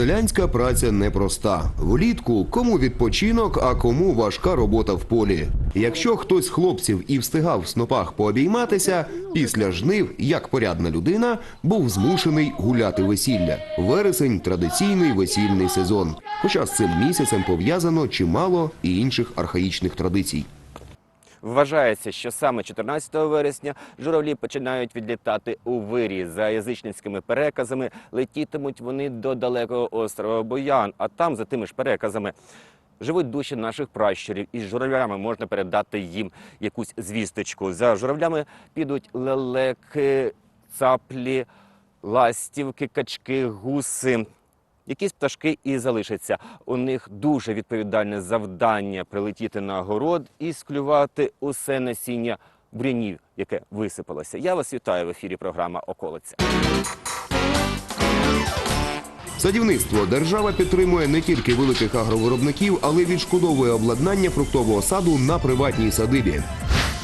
Селянська праця непроста. Влітку кому відпочинок, а кому важка робота в полі. Якщо хтось з хлопців і встигав в снопах пообійматися, після жнив, як порядна людина, був змушений гуляти весілля. Вересень традиційний весільний сезон. Хоча з цим місяцем пов'язано чимало і інших архаїчних традицій. Вважається, що саме 14 вересня журавлі починають відлітати у вирі. За язичницькими переказами летітимуть вони до далекого острова Боян, а там, за тими ж переказами, живуть душі наших пращурів. І з журавлями можна передати їм якусь звісточку. За журавлями підуть лелеки, цаплі, ластівки, качки, гуси. Якісь пташки і залишаться. У них дуже відповідальне завдання прилетіти на город і склювати усе насіння бурянів, яке висипалося. Я вас вітаю в ефірі програма Околиця. Садівництво держава підтримує не тільки великих агровиробників, але й відшкодовує обладнання фруктового саду на приватній садибі.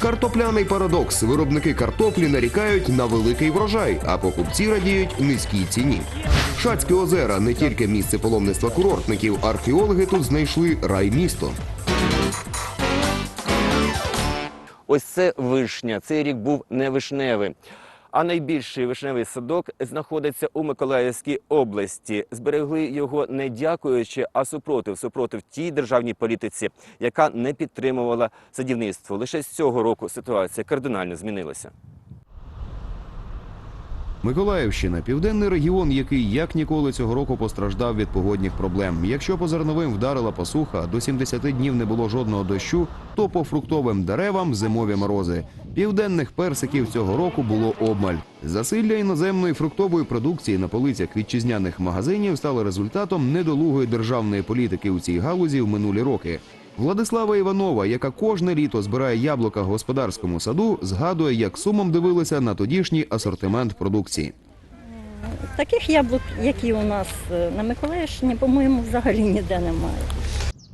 Картопляний парадокс. Виробники картоплі нарікають на великий врожай, а покупці радіють низькій ціні. Шацькі озера не тільки місце паломництва курортників, археологи тут знайшли рай місто. Ось це вишня. Цей рік був не вишневий. А найбільший вишневий садок знаходиться у Миколаївській області. Зберегли його не дякуючи, а супротив супротив тій державній політиці, яка не підтримувала садівництво. Лише з цього року ситуація кардинально змінилася. Миколаївщина південний регіон, який як ніколи цього року постраждав від погодних проблем. Якщо по зерновим вдарила посуха, до 70 днів не було жодного дощу, то по фруктовим деревам зимові морози. Південних персиків цього року було обмаль. Засилля іноземної фруктової продукції на полицях вітчизняних магазинів стало результатом недолугої державної політики у цій галузі в минулі роки. Владислава Іванова, яка кожне літо збирає яблука в господарському саду, згадує, як сумом дивилася на тодішній асортимент продукції. Таких яблук, які у нас е, на Миколаївщині, по-моєму, взагалі ніде немає.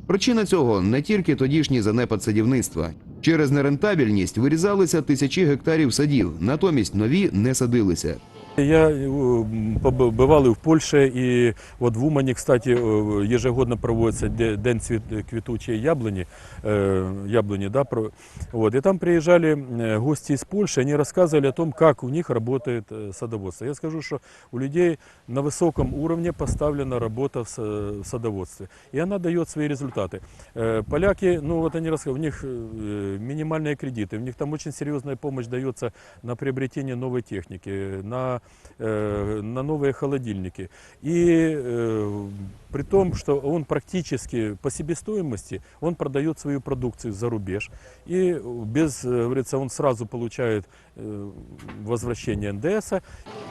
Причина цього не тільки тодішній занепад садівництва. Через нерентабельність вирізалися тисячі гектарів садів, натомість нові не садилися. Я э, побывал и в Польше, и вот в Умане, кстати, э, ежегодно проводится де- День цвет, квітучей яблони, э, яблони, да, про- вот, и там приезжали э, гости из Польши, они рассказывали о том, как у них работает э, садоводство. Я скажу, что у людей на высоком уровне поставлена работа в са- в садоводстве, и она дает свои результаты. Э, Поляки, ну вот они рассказывали, у них э, минимальные кредиты, у них там очень серьезная помощь дается на приобретение новой техники, на, э, на новые холодильники. И э, при том, что он практически по себестоимости, он продает свою продукцию за рубеж. И без, э, говорится, он сразу получает э, возвращение НДС,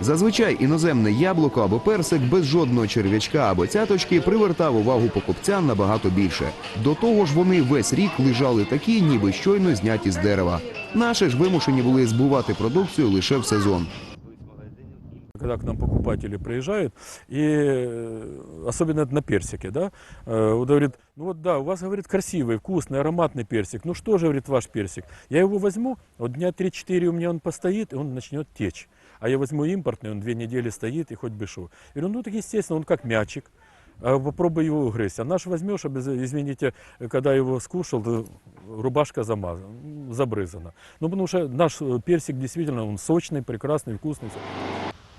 Зазвичай іноземне яблуко або персик без жодного черв'ячка або цяточки привертав увагу покупця набагато більше. До того ж, вони весь рік лежали такі, ніби щойно зняті з дерева. Наші ж вимушені були збувати продукцію лише в сезон. Когда к нам покупатели приезжают, и э, особенно на персике, да, э, вот говорит, ну вот да, у вас, говорит, красивый, вкусный, ароматный персик, ну что же, говорит, ваш персик, я его возьму, вот дня 3-4 у меня он постоит, и он начнет течь, а я возьму импортный, он две недели стоит, и хоть бы шо. Я говорю, ну так естественно, он как мячик, а попробуй его грызть. А наш возьмешь, а извините, когда его скушал, рубашка замазана, забрызана. Ну, потому что наш э, персик действительно, он сочный, прекрасный, вкусный.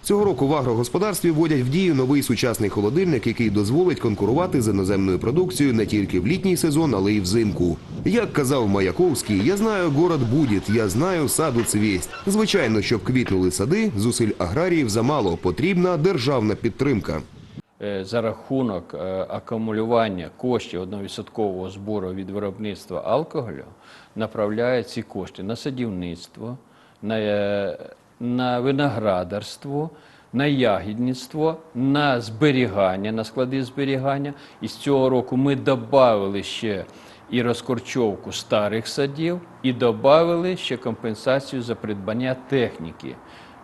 Цього року в агрогосподарстві вводять в дію новий сучасний холодильник, який дозволить конкурувати з іноземною продукцією не тільки в літній сезон, але й взимку. Як казав Маяковський, я знаю город будет, я знаю саду цвість. Звичайно, щоб квітнули сади, зусиль аграріїв замало. Потрібна державна підтримка. е, за рахунок е, акумулювання коштів 1% збору від виробництва алкоголю направляє ці кошти на садівництво, на, е, на виноградарство, на ягідництво, на зберігання, на склади зберігання. І з цього року ми додали ще і розкорчовку старих садів, і додали ще компенсацію за придбання техніки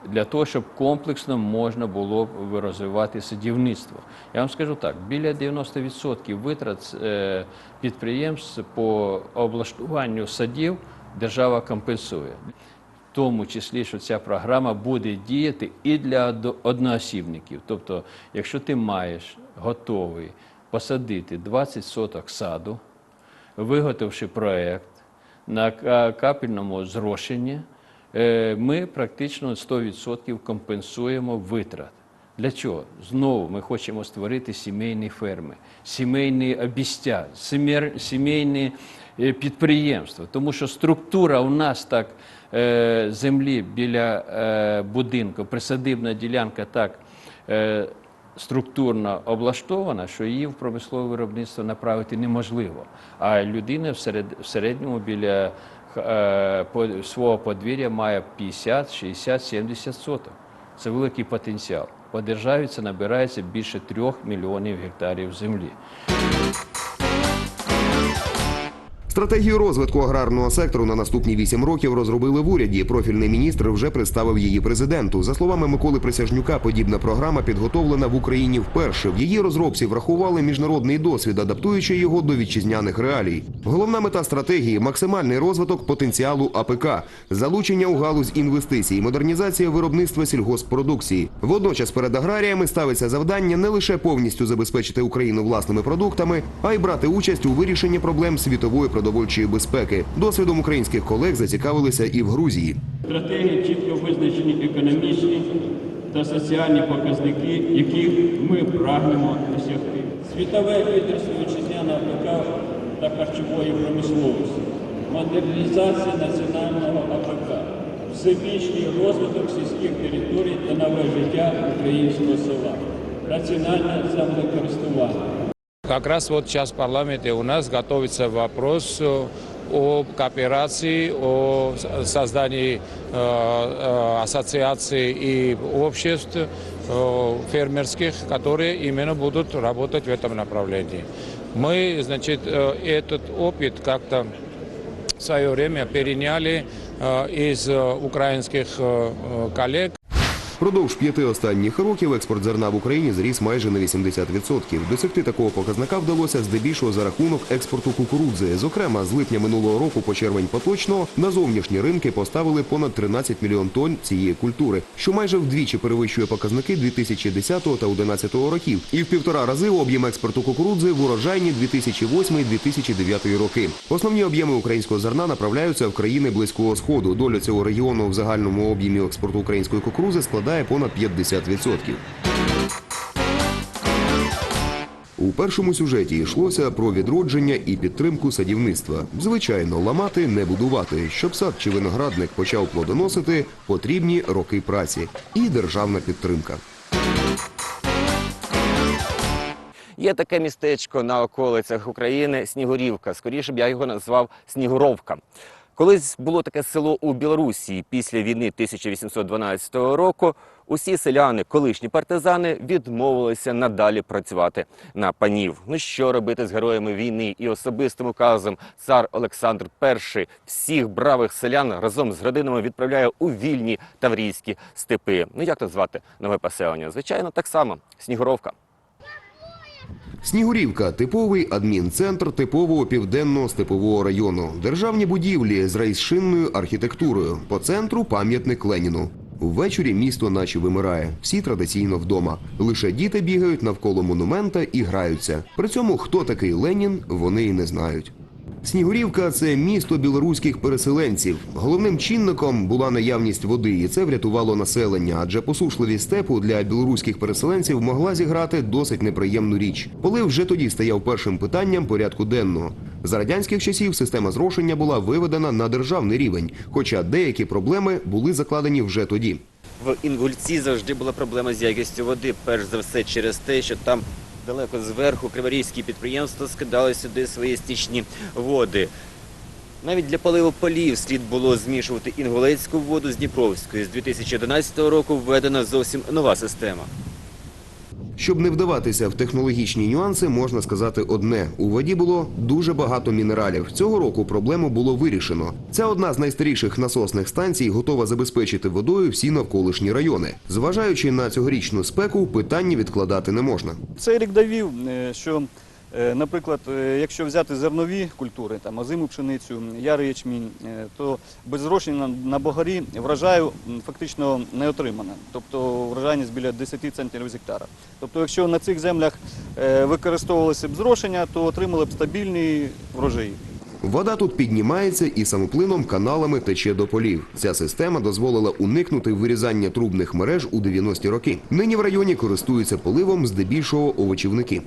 для того, щоб комплексно можна було розвивати садівництво. Я вам скажу так: біля 90% витрат е, підприємств по облаштуванню садів держава компенсує. Тому числі, що ця програма буде діяти і для одноосібників. Тобто, якщо ти маєш готовий посадити 20 соток саду, виготовивши проект на капельному зрошенні, е, ми практично 100% компенсуємо витрат. Для чого? Знову ми хочемо створити сімейні ферми, сімейні обістя, сімейні підприємства. Тому що структура у нас так е, землі біля е, будинку, присадибна ділянка так е, структурно облаштована, що її в промислове виробництво направити неможливо. А людина в, середньому біля е, свого подвір'я має 50, 60, 70 соток. Це великий потенціал. По державі це набирається більше трьох мільйонів гектарів землі. Стратегію розвитку аграрного сектору на наступні вісім років розробили в уряді. Профільний міністр вже представив її президенту. За словами Миколи Присяжнюка, подібна програма підготовлена в Україні вперше. В її розробці врахували міжнародний досвід, адаптуючи його до вітчизняних реалій. Головна мета стратегії максимальний розвиток потенціалу АПК, залучення у галузь інвестицій, модернізація виробництва сільгоспродукції. Водночас перед аграріями ставиться завдання не лише повністю забезпечити Україну власними продуктами, а й брати участь у вирішенні проблем світової продовольчої безпеки. Досвідом українських колег зацікавилися і в Грузії. стратегії чітко визначені економічні та соціальні показники, яких ми прагнемо досягти. Світове лідерство вітчизняного АПК та харчової промисловості, модернізація національного АПК, всебічний розвиток сільських територій та нове життя українського села, раціональне землекористування. Как раз вот сейчас в парламенте у нас готовится вопрос э, о кооперации, о создании э, э, ассоциаций и обществ э, фермерских, которые именно будут работать в этом направлении. Мы, значит, э, этот опыт как-то в свое время переняли из украинских коллег. Продовж п'яти останніх років експорт зерна в Україні зріс майже на 80%. Досягти такого показника вдалося здебільшого за рахунок експорту кукурудзи. Зокрема, з липня минулого року по червень поточного на зовнішні ринки поставили понад 13 мільйон тонн цієї культури, що майже вдвічі перевищує показники 2010 та 2011 років, і в півтора рази об'єм експорту кукурудзи в урожайні 2008-2009 роки. Основні об'єми українського зерна направляються в країни близького сходу. Доля цього регіону в загальному об'ємі експорту української кукурузи складає понад 50%. У першому сюжеті йшлося про відродження і підтримку садівництва. Звичайно, ламати не будувати. Щоб сад чи виноградник почав плодоносити, потрібні роки праці і державна підтримка. Є таке містечко на околицях України Снігурівка. Скоріше б я його назвав Снігуровка. Колись було таке село у Білорусі після війни 1812 року. Усі селяни, колишні партизани, відмовилися надалі працювати на панів. Ну що робити з героями війни і особистим указом цар Олександр І всіх бравих селян разом з родинами відправляє у вільні таврійські степи. Ну як тут звати нове поселення? Звичайно, так само Снігуровка. Снігурівка типовий адмінцентр типового південного степового району. Державні будівлі з рейсшинною архітектурою. По центру пам'ятник Леніну. Ввечері місто наче вимирає. Всі традиційно вдома. Лише діти бігають навколо монумента і граються. При цьому хто такий Ленін, вони і не знають. Снігурівка це місто білоруських переселенців. Головним чинником була наявність води, і це врятувало населення, адже посушливість степу для білоруських переселенців могла зіграти досить неприємну річ. Полив вже тоді стояв першим питанням порядку денного. За радянських часів система зрошення була виведена на державний рівень, хоча деякі проблеми були закладені вже тоді. В Інгульці завжди була проблема з якістю води, перш за все через те, що там далеко зверху криворізькі підприємства скидали сюди свої стічні води. Навіть для поливу полів слід було змішувати інгулецьку воду з Дніпровською. З 2011 року введена зовсім нова система. Щоб не вдаватися в технологічні нюанси, можна сказати одне: у воді було дуже багато мінералів. Цього року проблему було вирішено. Це одна з найстаріших насосних станцій, готова забезпечити водою всі навколишні райони. Зважаючи на цьогорічну спеку, питання відкладати не можна. Цей рік довів, е, що Наприклад, е, якщо взяти зернові культури, там озиму пшеницю, ярий ячмінь, е, то без зрошення на- богарі врожаю фактично не отримано. Тобто врожайність біля 10 центнерів з гектара. Тобто, якщо на цих землях е, використовувалося б зрошення, то отримали б стабільні врожаї. Вода тут піднімається і самоплином каналами тече до полів. Ця система дозволила уникнути вирізання трубних мереж у 90-ті роки. Нині в районі користуються поливом здебільшого овочівники.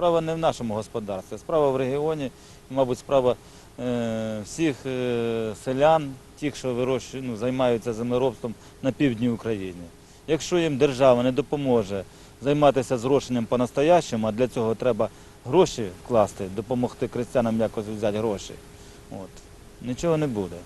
Справа не в нашому господарстві, справа в регіоні, мабуть, справа е, всіх е, селян, тих, що ну, займаються землеробством на півдні України. Якщо їм держава не допоможе займатися зрошенням по-настоящему, а для цього треба гроші вкласти, допомогти крестьянам якось взяти гроші, нічого не буде.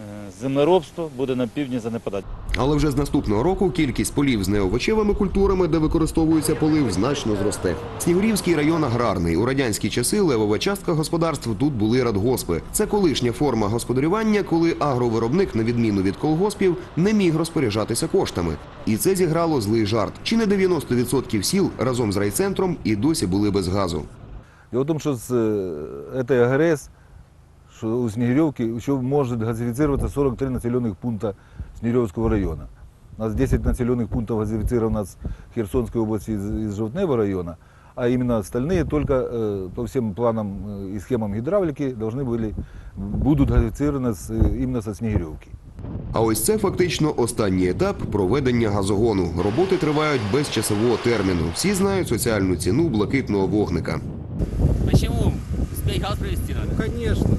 Е, Землеробство буде на півдні занепадати. Але вже з наступного року кількість полів з неовочевими культурами, де використовується полив, значно зросте. Снігурівський район аграрний. У радянські часи левова частка господарств тут були радгоспи. Це колишня форма господарювання, коли агровиробник, на відміну від колгоспів, не міг розпоряджатися коштами. І це зіграло злий жарт. Чи не 90% сіл разом з райцентром і досі були без газу. Дело в что с э, АГРС, что у Снегиревки еще может газифицироваться 43 населенных пункта Снегиревского района. У нас 10 населенных пунктов газифицировано с Херсонской области из, из Животного района, а именно остальные только э, по всем планам э, и схемам гидравлики должны были, будут газифицированы с, э, именно со Снегиревки. А ось це фактично останній етап проведення газогону. Роботи тривають без часового терміну. Всі знають соціальну ціну блакитного вогника. Почему? Успеть газ привезти надо. Конечно, люди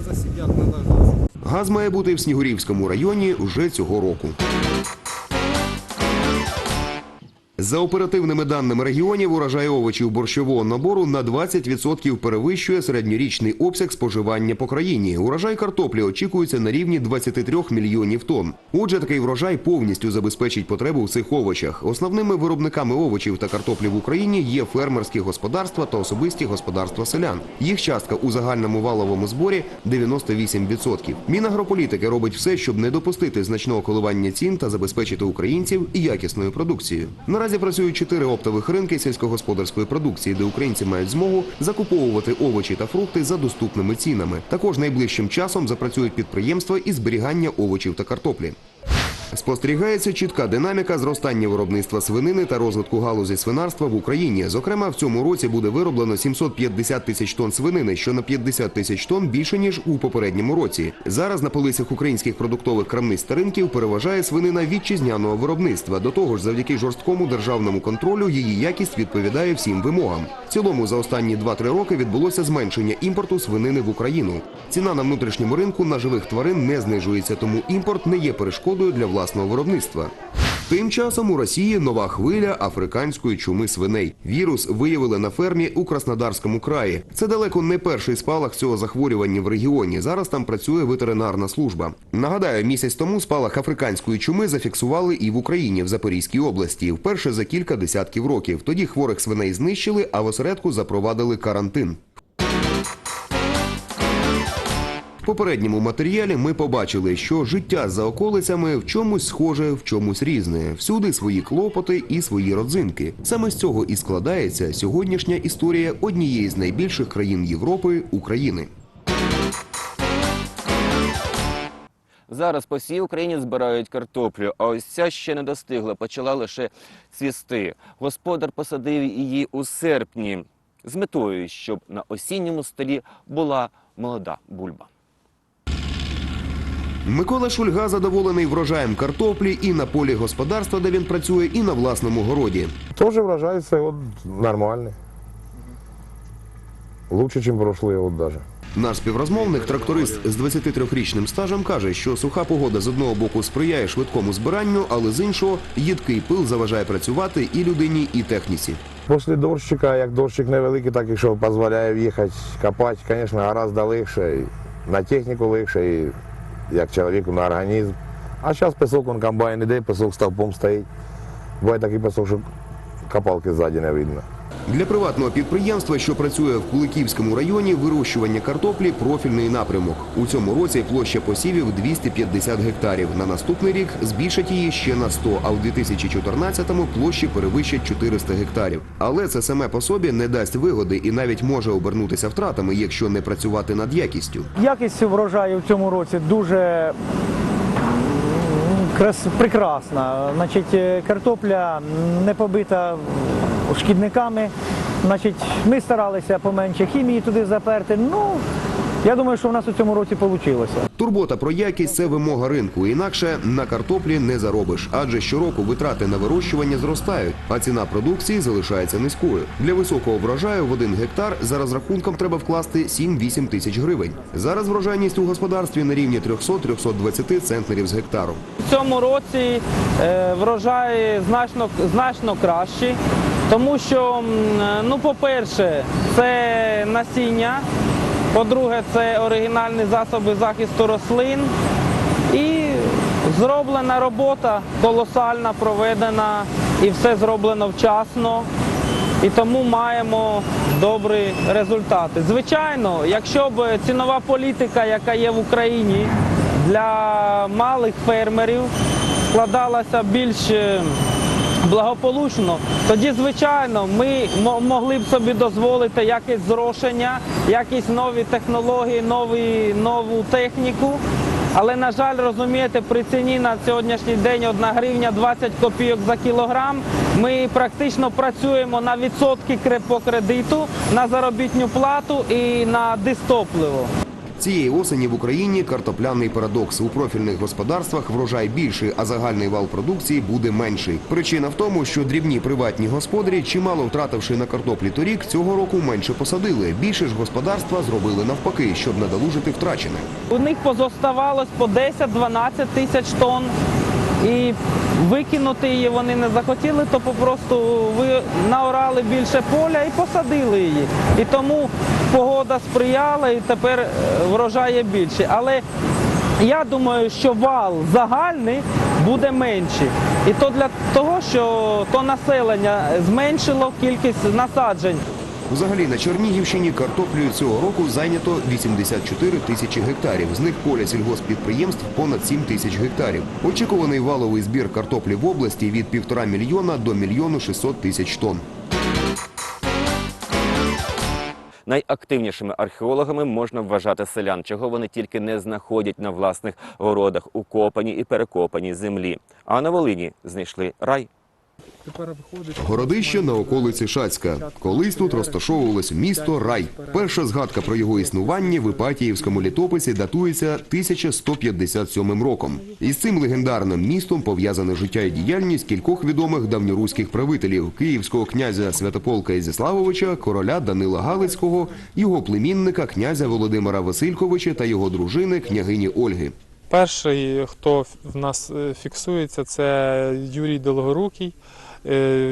без газа на газ. Газ має бути в Снігурівському районі вже цього року. За оперативними даними регіонів, урожай овочів борщового набору на 20% перевищує середньорічний обсяг споживання по країні. Урожай картоплі очікується на рівні 23 мільйонів тонн. Отже, такий врожай повністю забезпечить потребу в цих овочах. Основними виробниками овочів та картоплі в Україні є фермерські господарства та особисті господарства селян. Їх частка у загальному валовому зборі 98%. Мінагрополітики робить все, щоб не допустити значного коливання цін та забезпечити українців якісною продукцією. Наразі працюють чотири оптових ринки сільськогосподарської продукції, де українці мають змогу закуповувати овочі та фрукти за доступними цінами. Також найближчим часом запрацюють підприємства із зберігання овочів та картоплі. Спостерігається чітка динаміка зростання виробництва свинини та розвитку галузі свинарства в Україні. Зокрема, в цьому році буде вироблено 750 тисяч тонн свинини, що на 50 тисяч тонн більше ніж у попередньому році. Зараз на полицях українських продуктових крамниць та ринків переважає свинина вітчизняного виробництва. До того ж, завдяки жорсткому державному контролю її якість відповідає всім вимогам. Цілому за останні 2-3 роки відбулося зменшення імпорту свинини в Україну. Ціна на внутрішньому ринку на живих тварин не знижується, тому імпорт не є перешкодою для власного виробництва. Тим часом у Росії нова хвиля африканської чуми свиней. Вірус виявили на фермі у Краснодарському краї. Це далеко не перший спалах цього захворювання в регіоні. Зараз там працює ветеринарна служба. Нагадаю, місяць тому спалах африканської чуми зафіксували і в Україні в Запорізькій області. Вперше за кілька десятків років. Тоді хворих свиней знищили, а в осередку запровадили карантин. Попередньому матеріалі ми побачили, що життя за околицями в чомусь схоже, в чомусь різне. Всюди свої клопоти і свої родзинки. Саме з цього і складається сьогоднішня історія однієї з найбільших країн Європи України. Зараз по всій Україні збирають картоплю, а ось ця ще не достигла, почала лише цвісти. Господар посадив її у серпні з метою, щоб на осінньому столі була молода бульба. Микола Шульга задоволений врожаєм картоплі і на полі господарства, де він працює, і на власному городі. Тоже врожайся вот нормальный. Лучше, чем прошлые вот даже. Наш співрозмовник, тракторист з 23-річним стажем, каже, що суха погода з одного боку сприяє швидкому збиранню, але з іншого їдкий пил заважає працювати і людині, і техніці. Після дощика, як дощик невеликий, так і що дозволяє в'їхати, копати, звісно, гораздо легше, на техніку легше, і як чоловіку на організм. А зараз пісок, он комбайн іде, пісок стовпом стоїть. Буває такий пісок, що копалки ззаді не видно. Для приватного підприємства, що працює в Куликівському районі, вирощування картоплі профільний напрямок. У цьому році площа посівів 250 гектарів. На наступний рік збільшать її ще на 100, а в 2014-му площі перевищать 400 гектарів. Але це саме по собі не дасть вигоди і навіть може обернутися втратами, якщо не працювати над якістю. Якість врожаю в цьому році дуже прекрасна. Значить, е, картопля не побита шкідниками. Значить, ми старалися поменше хімії туди заперти. Ну, я думаю, що в нас у цьому році вийшло. Турбота про якість це вимога ринку. Інакше на картоплі не заробиш, адже щороку витрати на вирощування зростають, а ціна продукції залишається низькою. Для високого врожаю в один гектар за розрахунком треба вкласти 7-8 тисяч гривень. Зараз врожайність у господарстві на рівні 300-320 центнерів з гектару. В цьому році е, врожай значно, значно кращий, тому що, ну, по-перше, це насіння, по-друге, це оригінальні засоби захисту рослин і зроблена робота колосальна, проведена і все зроблено вчасно. І тому маємо добрі результати. Звичайно, якщо б цінова політика, яка є в Україні для малих фермерів, складалася більш благополучно, тоді, звичайно, ми мо- могли б собі дозволити якесь зрошення, якісь нові технології, нові, нову техніку. Але, на жаль, розумієте, при ціні на сьогоднішній день 1 гривня 20 копійок за кілограм. Ми практично працюємо на відсотки по кредиту, на заробітну плату і на дистопливо. Цієї осені в Україні картопляний парадокс. У профільних господарствах врожай більший, а загальний вал продукції буде менший. Причина в тому, що дрібні приватні господарі, чимало втративши на картоплі торік, цього року менше посадили. Більше ж господарства зробили навпаки, щоб надолужити втрачене. У них позоставалось по 10-12 тисяч тонн. І викинути її вони не захотіли, то попросту ви наорали більше поля і посадили її. І тому погода сприяла і тепер е, врожай є більший. Але я думаю, що вал загальний буде менший. І то для того, що то населення зменшило кількість насаджень. Взагалі на Чернігівщині картоплею цього року зайнято 84 тисячі гектарів. З них поля сільгосппідприємств понад 7 тисяч гектарів. Очікуваний валовий збір картоплі в області від півтора мільйона до мільйону 600 тисяч тонн. Найактивнішими археологами можна вважати селян, чого вони тільки не знаходять на власних городах у копаній і перекопаній землі. А на Волині знайшли рай. Городище на околиці Шацька. Колись тут розташовувалось місто Рай. Перша згадка про його існування в Іпатіївському літописі датується 1157 роком. Із цим легендарним містом пов'язане життя і діяльність кількох відомих давньоруських правителів київського князя Святополка Ізяславовича, короля Данила Галицького, його племінника князя Володимира Васильковича та його дружини княгині Ольги. Перший, хто в нас е, фіксується, це Юрій Долгорукий,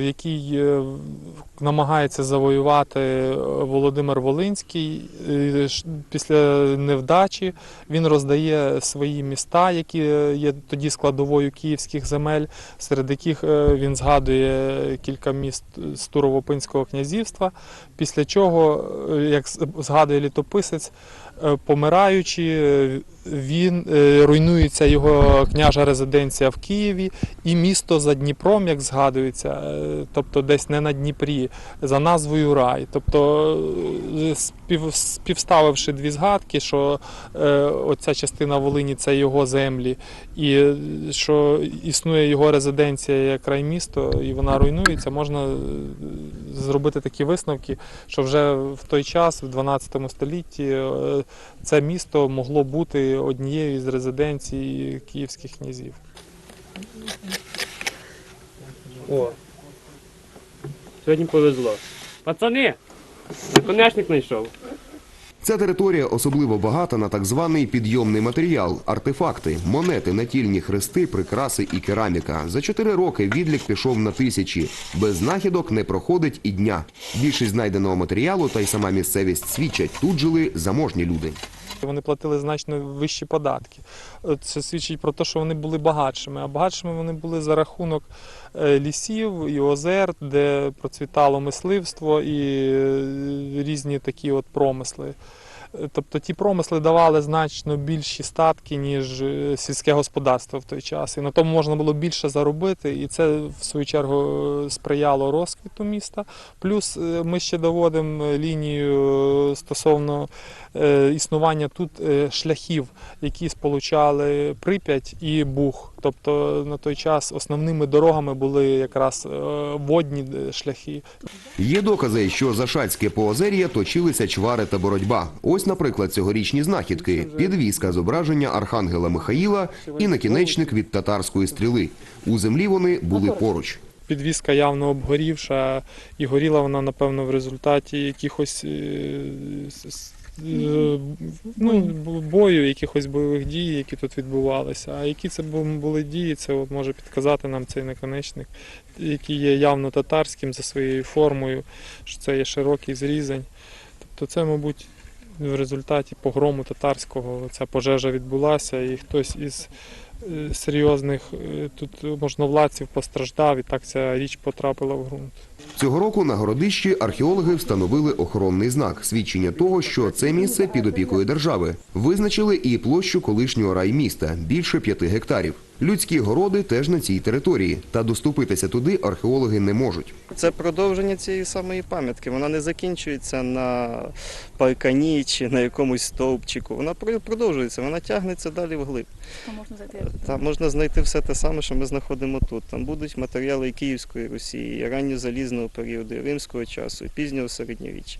який е, намагається завоювати е, Володимир Волинський. Е, Після невдачі він роздає свої міста, які е, є тоді складовою київських земель, серед яких е, він згадує кілька міст з Турово-Пинського князівства. Після чого, е, як згадує літописець, е, помираючи, е, він е, руйнується його княжа резиденція в Києві і місто за Дніпром, як згадується, е, тобто десь не на Дніпрі, за назвою Рай. Тобто, е, співставивши дві згадки, що оця частина Волині це його землі, і що існує його резиденція як раймісто, і вона руйнується, можна зробити такі висновки, що вже в той час, в 12 столітті, це місто могло бути однією з резиденцій київських князів. О. Сьогодні повезло. Пацани! Наконечник знайшов. Ця територія особливо багата на так званий підйомний матеріал, артефакти, монети, натільні хрести, прикраси і кераміка. За чотири роки відлік пішов на тисячі. Без знахідок не проходить і дня. Більшість знайденого матеріалу та й сама місцевість свідчать, тут жили заможні люди. Вони платили значно вищі податки. Е, Це свідчить про те, що вони були багатшими. А багатшими вони були за рахунок е, лісів і озер, де процвітало мисливство і е, різні такі от промисли. Тобто ті промисли давали значно більші статки, ніж сільське господарство в той час. І на тому можна було більше заробити, і це в свою чергу сприяло розквіту міста. Плюс ми ще доводимо лінію стосовно існування тут е, шляхів, які сполучали Прип'ять і Буг. Тобто на той час основними дорогами були якраз е, водні е, шляхи. Є докази, що за Шацьке поозер'я точилися чвари та боротьба. Ось, наприклад, цьогорічні знахідки: підвіска зображення архангела Михаїла і накінечник від татарської стріли. У землі вони були поруч. Підвізка явно обгорівша, і горіла вона, напевно, в результаті якихось е, е, ну, бою, якихось бойових дій, які тут відбувалися. А які це були дії, це от може підказати нам цей наконечник, який є явно татарським за своєю формою, що це є широкий зрізань. Тобто це, мабуть, в результаті погрому татарського ця пожежа відбулася, і хтось із е, серйозних е, тут можновладців постраждав, і так ця річ потрапила в ґрунт. Цього року на городищі археологи встановили охоронний знак, свідчення того, що це місце під опікою держави. Визначили і площу колишнього райміста – більше п'яти гектарів. Людські городи теж на цій території, та доступитися туди археологи не можуть. Це продовження цієї самої пам'ятки. Вона не закінчується на паркані чи на якомусь стовпчику. Вона продовжується, вона тягнеться далі вглиб. Там можна знайти все те саме, що ми знаходимо тут. Там будуть матеріали і Київської Росії, і ранньозалізного періоду, і римського часу, і пізнього середньовіччя.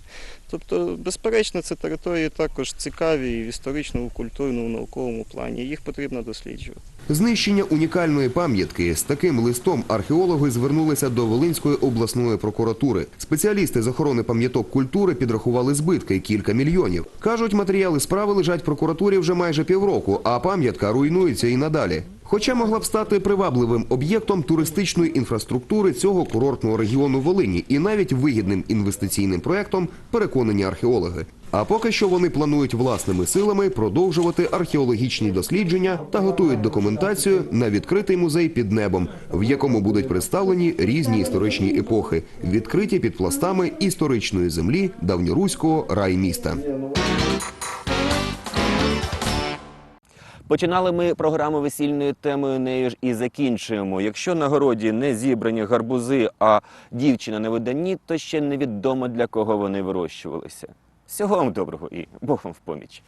Тобто, безперечно, це території також цікаві і в історичному, культурному, науковому плані. Їх потрібно досліджувати. Знищення унікальної пам'ятки з таким листом археологи звернулися до Волинської обласної прокуратури. Спеціалісти з охорони пам'яток культури підрахували збитки кілька мільйонів. кажуть, матеріали справи лежать в прокуратурі вже майже півроку, а пам'ятка руйнується і надалі. Хоча могла б стати привабливим об'єктом туристичної інфраструктури цього курортного регіону Волині і навіть вигідним інвестиційним проектом, переконані археологи. А поки що вони планують власними силами продовжувати археологічні дослідження та готують документацію на відкритий музей під небом, в якому будуть представлені різні історичні епохи, відкриті під пластами історичної землі давньоруського райміста. Починали ми програму весільною темою, нею ж і закінчуємо. Якщо на городі не зібрані гарбузи, а дівчина на виданні, то ще невідомо для кого вони вирощувалися. Всього вам доброго і Бог вам в поміч.